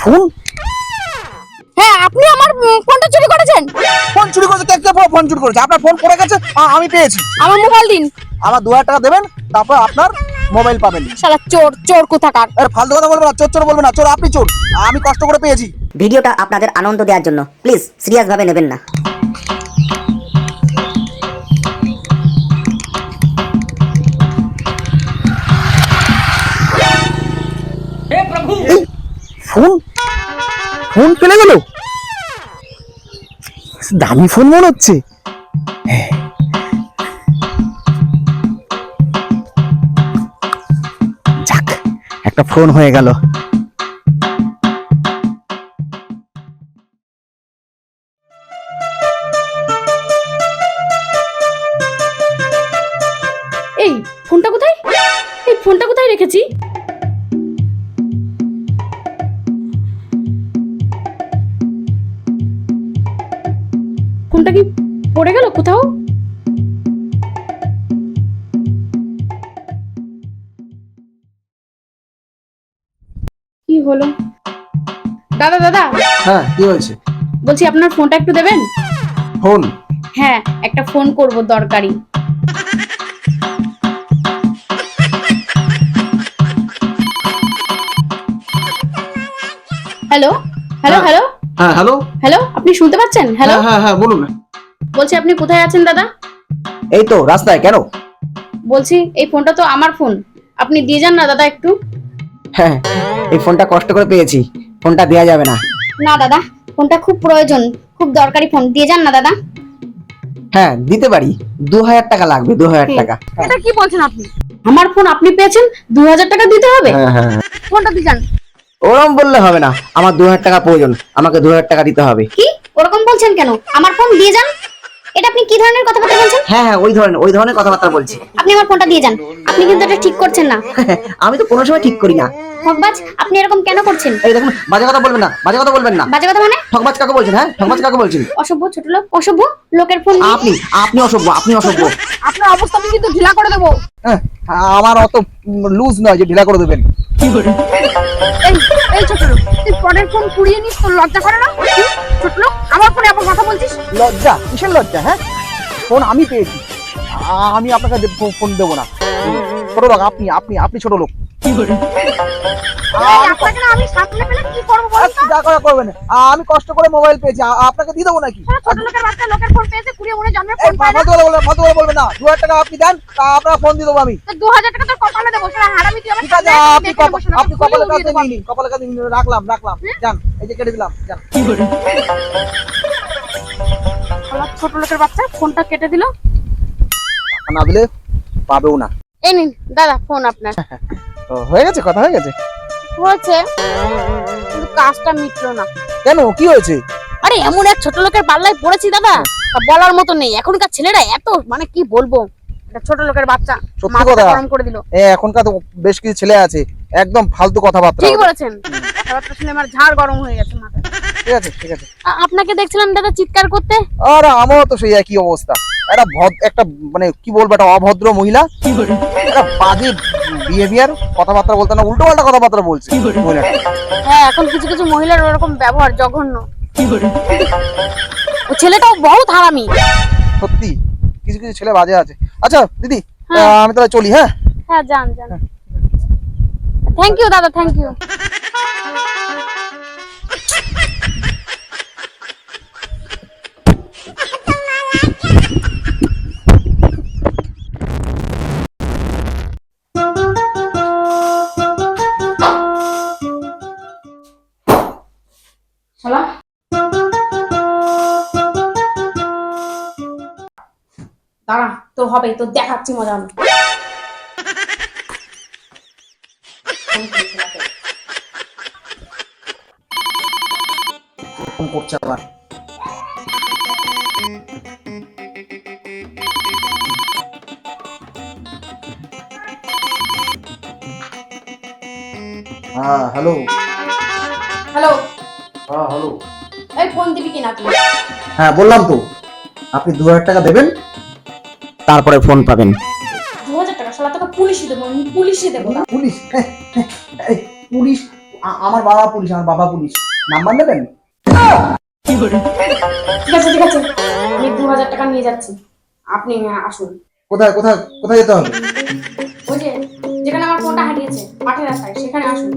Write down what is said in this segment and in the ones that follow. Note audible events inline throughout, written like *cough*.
Phone? হ্যাঁ আপনি আমার ফোনটা চুরি করেছেন? ফোন চুরি করেছে? কে কে ফোন চুরি করেছে? আপনার ফোন পড়ে গেছে? আ- আমি পেয়েছি। আমার মোবাইল দিন। আমার দু হাজার টাকা দেবেন তারপর আপনার মোবাইল পাবেন। শালা চোর চোর কোথাকার? আরে ফালতু কথা বলবেন না চোর চোর বলবেন না চোর আপনি চোর। আমি কষ্ট করে পেয়েছি। ভিডিওটা আপনাদের আনন্দ দেওয়ার জন্য। প্লিজ সিরিয়াসভাবে নেবেন না। ফোন? ফোন ফেলে গেল? দামি ফোন মনে হচ্ছে। যাক একটা ফোন হয়ে গেল। হলো? দাদা দাদা। হ্যাঁ কি হয়েছে? বলছি আপনার ফোনটা একটু দেবেন? ফোন? হ্যাঁ একটা ফোন করব দরকারি। হ্যালো? হ্যালো হ্যাঁ। হ্যালো? হ্যাঁ হ্যালো? হ্যালো আপনি শুনতে পাচ্ছেন? হ্যালো? হ্যাঁ হ্যাঁ বলুন বলছি আপনি কোথায় আছেন দাদা? এই তো রাস্তায় কেন? বলছি এই ফোনটা তো আমার ফোন। আপনি দিয়ে যান না দাদা একটু। হ্যাঁ এই ফোনটা কষ্ট করে পেয়েছি। ফোনটা দেওয়া যাবে না। না দাদা ফোনটা খুব প্রয়োজন। খুব দরকারি ফোন। দিয়ে যান না দাদা। হ্যাঁ দিতে পারি। দু হাজার টাকা লাগবে দু হাজার টাকা। এটা কি বলছেন আপনি? আমার ফোন আপনি পেয়েছেন দু হাজার টাকা দিতে হবে? হ্যাঁ হ্যাঁ। ফোনটা দিয়ে যান। ওরম বললে হবে না। আমার দু হাজার টাকা প্রয়োজন। আমাকে দু হাজার টাকা দিতে হবে। কি? ওরকম বলছেন কেন? আমার ফোন দিয়ে যান। এটা আপনি কি ধরনের কথাবার্তা বলছেন? হ্যাঁ হ্যাঁ ওই ধরনের ওই ধরনের কথাবার্তা বলছি। আপনি আমার ফোনটা দিয়ে যান। আপনি কিন্তু এটা ঠিক করছেন না। *laughs* আমি তো কোনো সময় ঠিক করি না। ঠকবাজ আপনি এরকম কেন করছেন? এই দেখুন বাজে কথা বলবেন না বাজে কথা বলবেন না। বাজে কথা মানে? ঠকবাজ কাকে বলছেন হ্যাঁ? ঠকবাজ কাকে বলছেন? অসভ্য ছোট লোক অসভ্য লোকের ফোন আপনি আপনি অসভ্য আপনি অসভ্য। *laughs* আপনার অবস্থা আমি কিন্তু ঢিলা করে দেবো। হ্যাঁ, আমার অত লুজ নয় যে ঢিলা করে দেবেন। এই এই ছোট লোক। তুই পরের ফোন কুড়িয়ে নিস, তোর লজ্জা করে না? ছোট লোক, আমার ফোনে আবার কথা বলছিস? লজ্জা? কিসের লজ্জা হ্যাঁ? ফোন আমি পেয়েছি। আমি আপনাকে ফোন দেবো না। ছোট লোক, আপনি আপনি আপনি ছোট লোক। কি করা আমি কষ্ট করে মোবাইল পেয়েছি। আপনাকে দিয়ে দেবো নাকি? বলবেন না। দু হাজার টাকা আপনি দেন তা আপনার ফোন দিয়ে দেবো আমি। ঠিক আছে আপনি আপনি কপালের কাছে নিয়ে নিন কপালের কাছে রাখলাম রাখলাম। যান এই যে কেটে দিলাম যান। ছোট লোকের বাচ্চা ফোনটা কেটে দিল। না দিলে পাবেও না। এই নিন দাদা ফোন আপনার। হয়ে গেছে কথা হয়ে গেছে? হয়েছে কিন্তু কাজটা মিটলো না। কেন? কি হয়েছে? আরে এমন এক ছোট লোকের পাল্লায় পড়েছি দাদা। বলার মতো নেই। এখনকার ছেলেরা এত মানে কি বলব? একটা ছোট লোকের বাচ্চা সত্যি কথা। গরম করে দিল। এ এখনকার তো বেশ কিছু ছেলে আছে। একদম ফালতু কথাবার্তা ঠিক বলেছেন। কথাবার্তা শুনে আমার ঝাড় গরম হয়ে গেছে ঠিক আছে ঠিক আছে। আপনাকে দেখছিলাম দাদা চিৎকার করতে। আর আমারও তো সেই একই অবস্থা। একটা ভদ একটা মানে কি বলব একটা অভদ্র মহিলা। একটা বাজে বিহেভিয়ার কথাবার্তা বলতে না উল্টো পাল্টা কথাবার্তা বলছে। মহিলাটা হ্যাঁ এখন কিছু কিছু মহিলার ওরকম ব্যবহার জঘন্য। ও ছেলেটাও বহুত হারামি। সত্যি কিছু কিছু ছেলে বাজে আছে। আচ্ছা দিদি হ্যাঁ। আমি তাহলে চলি হ্যাঁ? হ্যাঁ যান যান। থ্যাংক ইউ দাদা থ্যাংক ইউ দাঁড়া তো হবে তো দেখাচ্ছি মজা আমি। করছে আবার। হ্যাঁ হ্যালো হ্যালো হ্যাঁ হ্যালো এই ফোন দিবি কিনা তুই? হ্যাঁ বললাম তো। আপনি দু হাজার টাকা দেবেন? তারপরে ফোন পাবেন। দু হাজার টাকা শালা তোকে পুলিশই দেবো আমি দেবো পুলিশ হ্যাঁ, হ্যাঁ, এই পুলিশ আ- আমার বাবা পুলিশ আমার বাবা পুলিশ। নাম্বার নেবেন? ঠিক আছে ঠিক আছে। আমি দু হাজার টাকা নিয়ে যাচ্ছি। আপনি আহ, আসুন। কোথায় কোথায় কোথায় যেতে হবে? ওই যে যেখানে আমার ফোনটা হারিয়েছে মাঠের রাস্তায় সেখানে আসুন।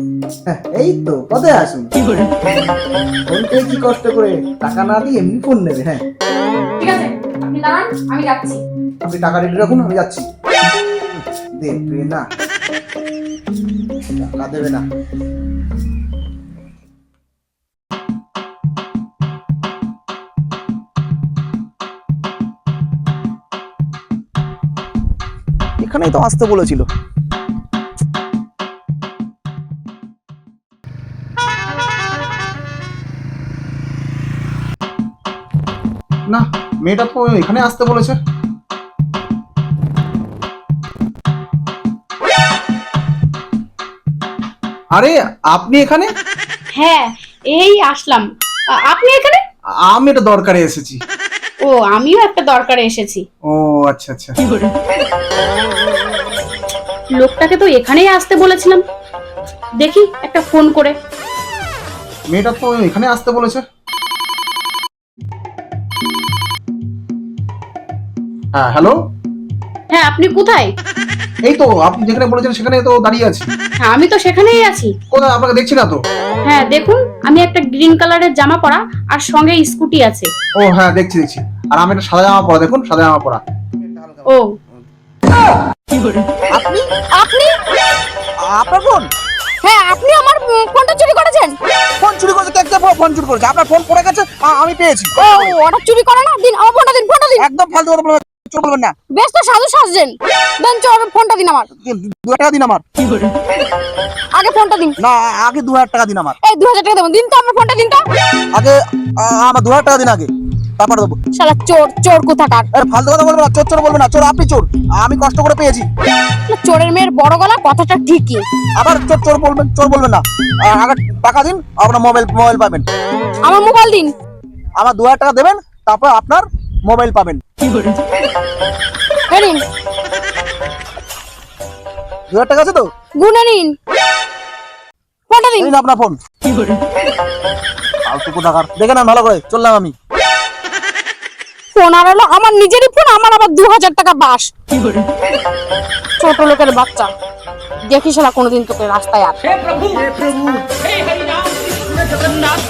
হ্যাঁ, এই তো কোথায় আসুন। ফোন কি কষ্ট করে টাকা না দিয়ে এমনি ফোন নেবে হ্যাঁ। আমি যাচ্ছি। আপনি টাকা রেডি রাখুন, আমি যাচ্ছি। দেখবে না। টাকা দেবে না। এখানেই তো আসতে বলেছিল। মেয়েটা তো এখানে আসতে বলেছে। আরে আপনি এখানে? হ্যাঁ এই আসলাম। আপনি এখানে? আমি এটা দরকারে এসেছি। ও আমিও একটা দরকারে এসেছি। ও আচ্ছা আচ্ছা। লোকটাকে তো এখানেই আসতে বলেছিলাম। দেখি একটা ফোন করে। মেয়েটা তো এখানে আসতে বলেছে। হ্যাঁ হ্যালো হ্যাঁ আপনি কোথায়? এই তো আপনি যেখানে বলেছেন সেখানে তো দাঁড়িয়ে আছি। হ্যাঁ আমি তো সেখানেই আছি। কোথায়? আপনাকে দেখছি না তো? হ্যাঁ দেখুন আমি একটা গ্রিন কালারের জামা পরা আর সঙ্গে স্কুটি আছে। ও হ্যাঁ দেখছি দেখছি। আর আমি একটা সাদা জামা পরা দেখুন সাদা জামা পরা। ও। আপনি আপনি? আপনার ফোন হ্যাঁ আপনি আমার ফোনটা চুরি করেছেন? ফোন চুরি করেছে কে কে ফোন চুরি করেছে? আপনার ফোন পড়ে গেছে? আমি পেয়েছি। ও ওটা চুরি করে না দিন আমার ফোনটা দিন ফোনটা দিন। একদম ফালতু কথা চোর বলবেন না। বেশ তো সাধু সাজছেন দেন চোর ফোনটা দিন আমার। দু হাজার টাকা দিন আমার। আগে ফোনটা দিন। না আগে দু হাজার টাকা দিন আমার। এই দু হাজার টাকা দেবো। দিন তো আমার ফোনটা দিন তো আগে আমার দু হাজার টাকা দিন আগে। তারপরে দেবো। শালা চোর চোর কোথাকার। আরে ফালতু কথা বলবেন না চোর চোর বলবেন না। চোর আপনি চোর। আমি কষ্ট করে পেয়েছি। চোরের মেয়ের বড় গলা কথাটা ঠিকই। আবার চোর চোর বলবেন চোর বলবেন না। আগে টাকা দিন আপনার মোবাইল মোবাইল পাবেন। আমার মোবাইল দিন। আমার দু হাজার টাকা দেবেন তারপর আপনার মোবাইল পাবেন। দু হাজার টাকা আছে তো? গুনে নিন। কটা দিন। নিন আপনার ফোন। ফালতু কোথাকার। দেখে না ভালো করে। চললাম আমি। ফোন আর হলো আমার নিজেরই ফোন আমার আবার দু হাজার টাকা বাস। ছোট লোকের বাচ্চা। দেখিস না কোনোদিন তোকে রাস্তায় আর। প্রভু হে প্রভু হে হরি রাম কৃষ্ণ জগন্নাথ